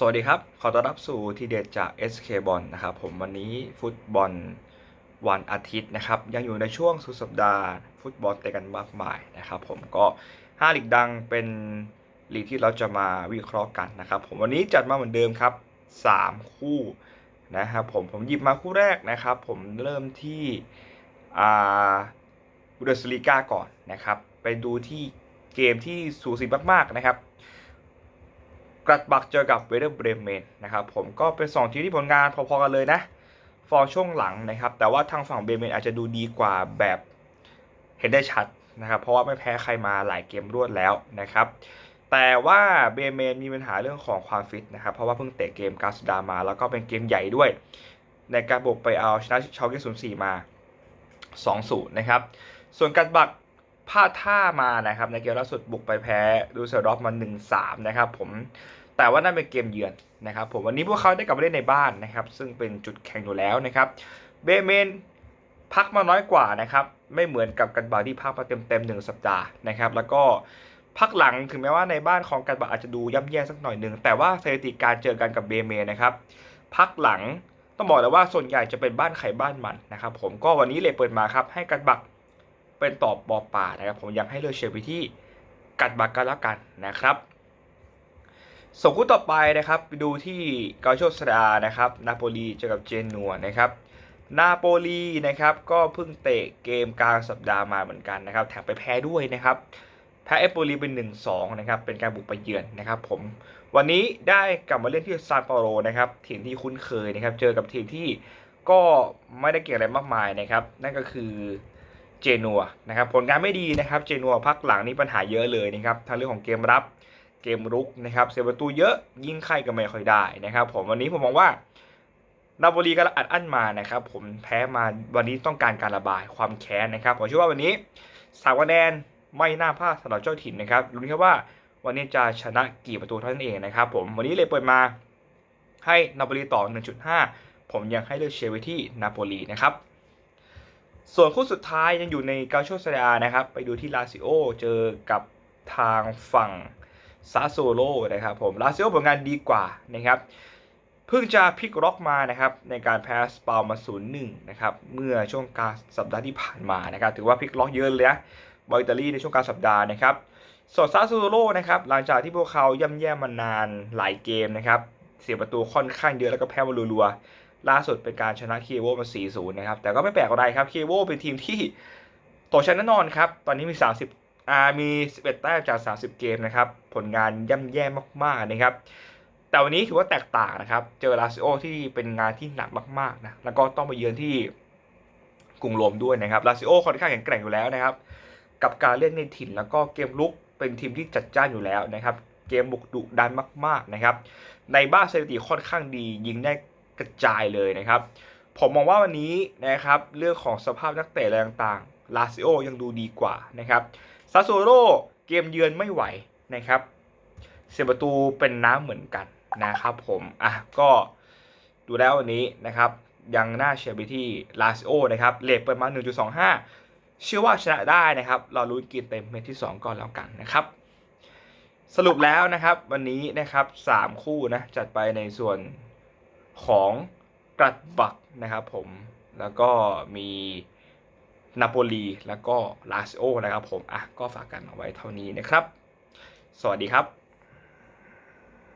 สวัสดีครับ ขอต้อนรับสู่ทีเด็ดจาก SK บอลนะครับ ผมวันนี้ฟุตบอลวันอาทิตย์นะครับ ยังอยู่ในช่วงสุดสัปดาห์ ฟุตบอลเตะกันมากมายนะครับ ผมก็5ลีกดังเป็นลีกที่เราจะมาวิเคราะห์กันนะครับ ผมวันนี้จัดมาเหมือนเดิมครับ 3 คู่นะครับผมผมหยิบมาคู่แรกนะครับ ผมเริ่มที่อ่าบูเดสลีกาก่อนนะครับ ไปดูที่เกมที่สูสีมากๆนะครับ กรัดบักเจอกับเวเดอร์เบรเมนนะครับผมก็เป็น2ทีมที่ผลงานพอๆกันเลยนะฟอร์ช่วงหลังนะครับ แต่ว่าทางฝั่งเบรเมนอาจจะดูดีกว่าแบบเห็นได้ชัดนะครับ เพราะว่าไม่แพ้ใครมาหลายเกมรวดแล้วนะครับ แต่ว่าเบรเมนมีปัญหาเรื่องของความฟิตนะครับ เพราะว่าเพิ่งเตะเกมกาสดามา แล้วก็เป็นเกมใหญ่ด้วย ในการบุกไปเอาชนะชาวเกน04มา2-0นะครับ ส่วนการบัก พลาดท่ามานะครับในเกมล่าสุดบุกไปแพ้ดูเซอร์ดอฟมา 1-3 นะครับผมแต่ว่านั่นเป็นเกมเยือนนะครับผมวันนี้พวกเขาได้กลับมาเล่นในบ้านนะครับ ซึ่งเป็นจุดแข่งอยู่แล้วนะครับเบเมนพักมาน้อยกว่านะครับไม่เหมือนกับกันบาที่พักมาเต็มเต็มๆหนึ่งสัปดาห์นะครับแล้วก็พักหลังถึงแม้ว่าในบ้านของกันบาอาจจะดูย่ำแย่สักหน่อยหนึ่งแต่ว่าสถิติการเจอกันกับเบเมนนะครับพักหลังต้องบอกเลยว่าส่วนใหญ่จะเป็นบ้านใครบ้านมันนะครับผมก็วันนี้เลยเปิดมาครับให้กันบัก เป็นตอบบอป่านะครับ ผมยังให้เลือกเชียร์ไปที่กันบักกันแล้วกันนะครับ ส่งคู่ต่อไปนะครับไปดูที่กาโชสดานะครับนาโปลีเจอกับเจนัวนะครับนาโปลีนะครับก็เพิ่งเตะเกมกลางสัปดาห์มาเหมือนกันนะครับแถมไปแพ้ด้วยนะครับแพ้เอโปลีเป็น 1-2 นะครับ เป็นการบุกไปเยือนนะครับผมวันนี้ได้กลับมาเล่นที่ซานเปาโลนะครับทีมที่คุ้นเคยนะครับ เจอกับทีมที่ก็ไม่ได้เก่งอะไรมากมายนะครับ นั่นก็คือ เจนัวนะครับผลงานไม่ดีนะครับเจนัวพักหลังนี้ปัญหาเยอะเลยนะครับทั้งเรื่องของเกมรับเกมรุกนะครับเสียประตูเยอะยิ่งใครก็ไม่ค่อยได้นะครับ ผมวันนี้ผมมองว่านาโปลีก็อัดอั้นมานะครับ ผมแพ้มาวันนี้ต้องการการระบายความแค้นนะครับผมเชื่อว่าวันนี้สามคะแนนไม่น่าพลาดสำหรับเจ้าถิ่นนะครับลุ้นแค่ว่าวันนี้จะชนะกี่ประตูเท่านั้นเองนะครับ ผมวันนี้เลยเปิดมาให้นาโปลีต่อ 1.5 ผมยังให้เลือกเชียร์ไว้ที่นาโปลีนะครับ ส่วนคู่สุดท้ายยังอยู่ในกาโชเซเรียนะครับ ไปดูที่ลาซิโอเจอกับทางฝั่งซาโซโลนะครับผมลาซิโอผลงานดีกว่านะครับเพิ่งจะพลิกล็อกมานะครับในการแพ้สปาลมา0-1นย์หนึ่งนะครับเมื่อช่วงกลางสัปดาห์ที่ผ่านมานะครับถือว่าพลิกล็อกเยอะเลยนะบอลอิตาลีในช่วงกลางสัปดาห์นะครับส่วนซาโซโลนะครับหลังจากที่พวกเขาย่ำแย่มานานหลายเกมนะครับเสียประตูค่อนข้างเยอะแล้วก็แพ้มารัวๆ ล่าสุดเป็นการชนะเคียโวมา 4-0 นะครับ แต่ก็ไม่แปลกอะไรครับเคียโวเป็นทีมที่ตกชั้นแน่นอนครับ ตอนนี้มี 30อ่ามี 11 แต้มจาก 30 เกมนะครับ ผลงานย่ำแย่มากๆนะครับ แต่วันนี้ถือว่าแตกต่างนะครับ เจอลาซิโอที่เป็นงานที่หนักมากๆนะ แล้วก็ต้องไปเยือนที่กรุงโรมด้วยนะครับ ลาซิโอค่อนข้างแข็งแกร่งอยู่แล้วนะครับ กับการเล่นในถิ่นแล้วก็เกมลุกเป็นทีมที่จัดจ้านอยู่แล้วนะครับ เกมบุกดุดันมาก ๆนะครับ ในบ้านสถิติค่อนข้างดียิงได้ กระจายเลยนะครับ ผมมองว่าวันนี้นะครับเรื่องของสภาพนักเตะอะไรต่างๆลาซิโอยังดูดีกว่านะครับซาโซโรเกมเยือนไม่ไหวนะครับเสียประตูเป็นน้ำเหมือนกันนะครับผมอะก็ดูแล้ววันนี้นะครับยังน่าเชียร์ไปที่ลาซิโอนะครับเลทเปิดมา 1.25 เชื่อว่าชนะได้นะครับเราลุ้นกินเต็มเม็ดที่ 2 ก่อนแล้วกันนะครับ สรุปแล้วนะครับวันนี้นะครับ 3 คู่นะจัดไปในส่วน ของกรัดบักนะครับผมแล้วก็มีนาโปลีแล้วก็ลาซิโอนะครับผมอะก็ฝากกันเอาไว้เท่านี้นะครับ สวัสดีครับ